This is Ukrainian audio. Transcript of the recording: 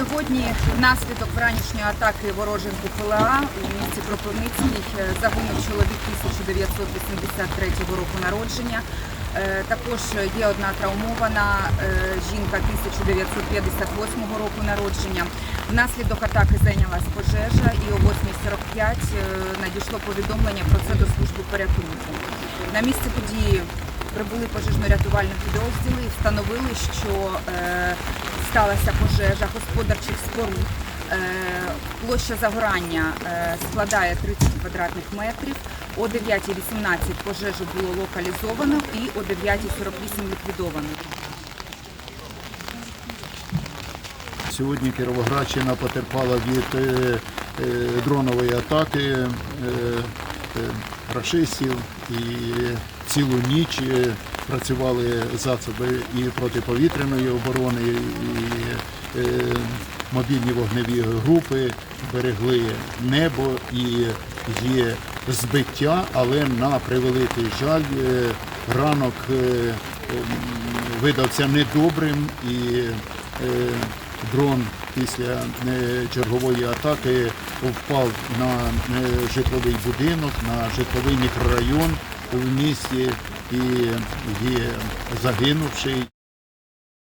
Сьогодні внаслідок вранішньої атаки ворожих БПЛА у місті Кропивницький загинув чоловік 1983 року народження. Е, Також є одна травмована е, жінка 1958 року народження. Внаслідок атаки зайнялась пожежа і о 8.45 е, надійшло повідомлення про це до служби порятунку. На місце події прибули пожежно-рятувальні підрозділи і встановили, що сталася пожежа господарчих споруд. Е, площа загорання е, складає 30 квадратних метрів. О 9.18 пожежу було локалізовано і о 9.48 ліквідовано. Сьогодні Кіровоградщина потерпала від е, дронової атаки рашистів і цілу ніч працювали засоби і протиповітряної оборони, і е, мобільні вогневі групи берегли небо і є збиття, але на превеликий жаль е, ранок е, видався недобрим і дрон після чергової атаки впав на житловий будинок, на житловий мікрорайон в місті і є загинувший.